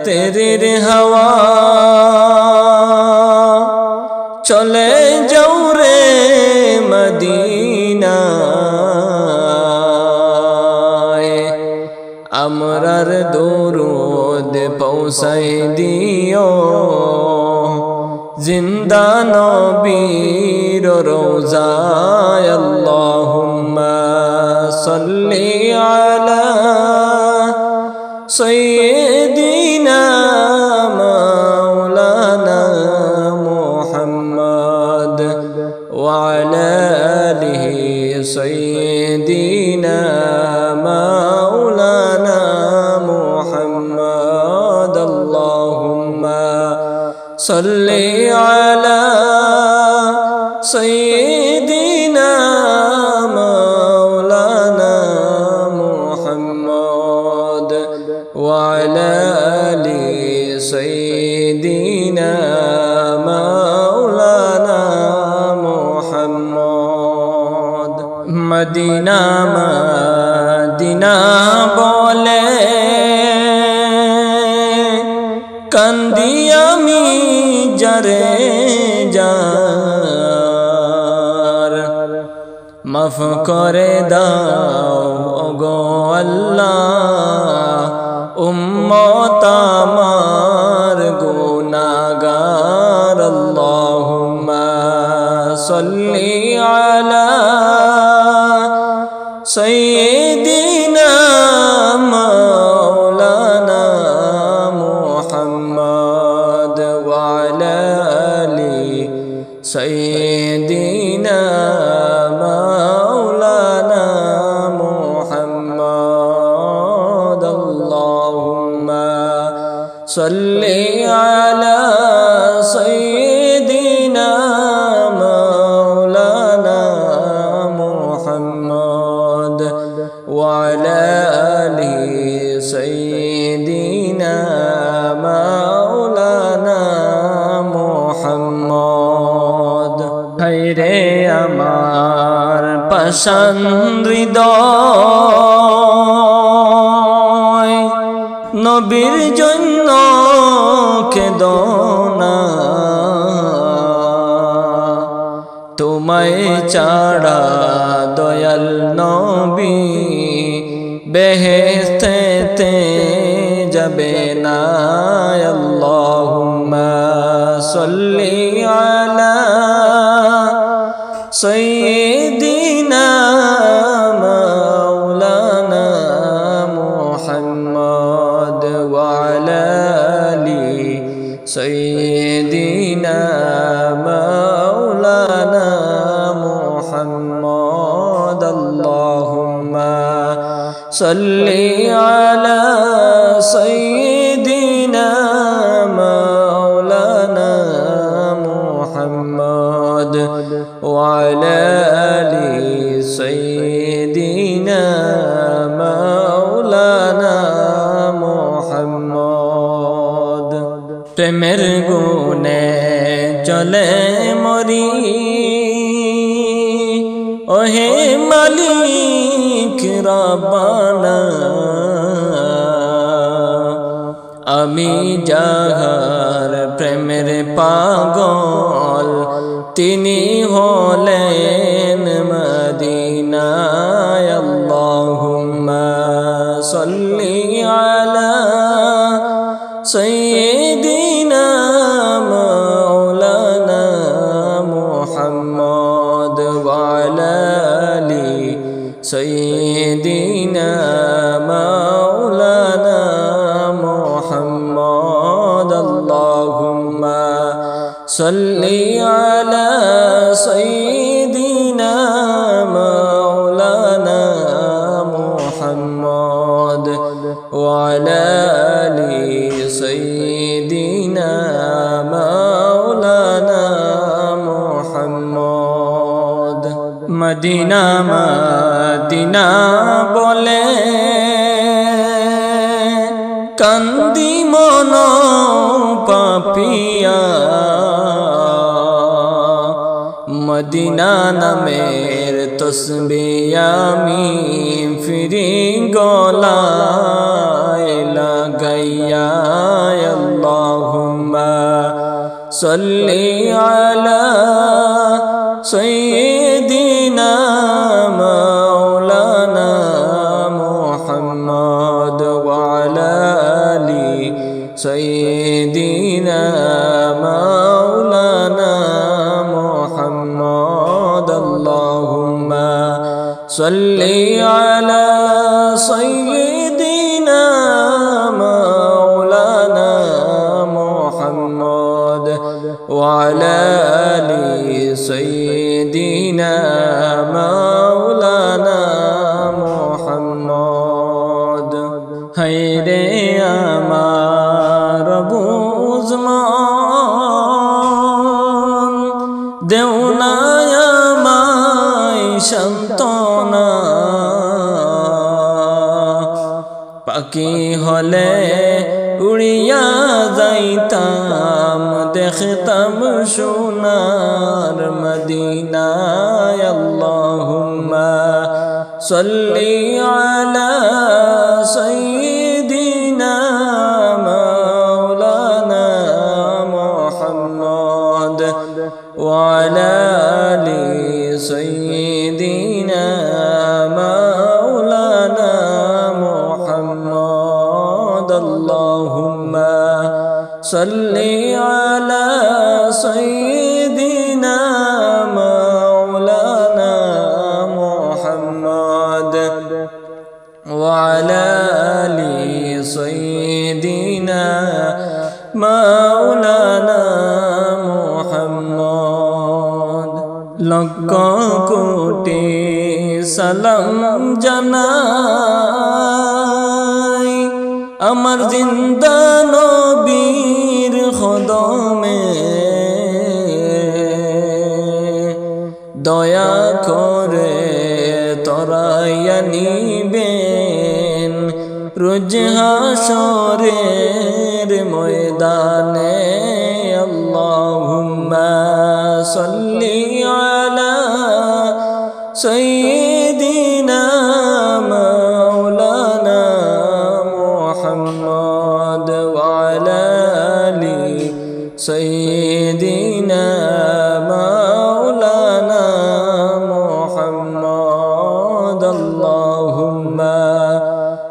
রাতের হাওয়া চলে যাও রে মদিনা। আমরার দরুদ পৌঁছাই দিও। জিন্দা নবীর রোজায় ওয়া আলা আলি সাইয়্যিদিনা মাওলানা মুহাম্মদ মদিনা মদিনা বলে কান্দি আমি যারে যার মাফ করে দাও ওগো আল্লাহ উম্মত আমার গুনাগার আল্লাহুম্মা সাল্লি আলা সাল্লি আলা সাইয়্যিদিনা মাওলানা মুহাম্মদ ওয়া আলা আলি সাইয়্যিদিনা মাওলানা মুহাম্মদ হায়রে আমার পসন্দ হৃদয় নবীর জন্য কেদনা। তোমায় চাড়া দয়াল নবী বেহেস্তে যাবে না। আল্লাহুম্মা সাল্লি আলা সাইয়্যিদিনা মাওলানা মুহাম্মদ ওয়া আলা আলি সাইয়্যিদিনা মাওলানা মুহাম্মদ প্রেমের গুনে চলে মরি ওহে মালিক রব্বানা আমি যাহার প্রেমের পাগল তিনি হলেন মদিনায়। আল্লাহুম্মা সাল্লি আলা সাইয়্যিদিনা সাল্লি আলা সাইয়্যিদিনা মাওলানা মুহাম্মদ ওয়া وعلى آل سيدنا مولانا محمد মদিনা মদিনা বলে কান্দি মন পাপিয়া মদিনা নামের তসবি আমি ফিরি গলায় লাগাইয়া আল্লাহুম্মা সাল্লি আলা সাইয়্যিদিনা মাওলানা মুহাম্মদ। পাখি হলে উড়িয়া যাইতাম দেখতাম সোনার মদিনায়। আল্লাহুম্মা সাল্লি আলা সাল্লি আলা সাইয়্যিদিনা মাওলানা মুহাম্মদ وعلى آل سيدنا مولانا محمد লক্ষ কোটি সালাম জানাই আমার জিন্দা রোজ হাসরের ময়দানে আল্লাহুম্মা সাল্লি আলা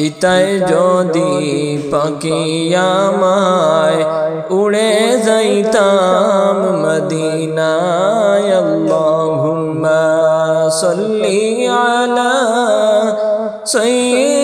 দিতায় যদি পাখি আমায় উড়ে যাইতাম মদিনায় আল্লাহুম্মা সাল্লি আলা সাইয়্যিদিনা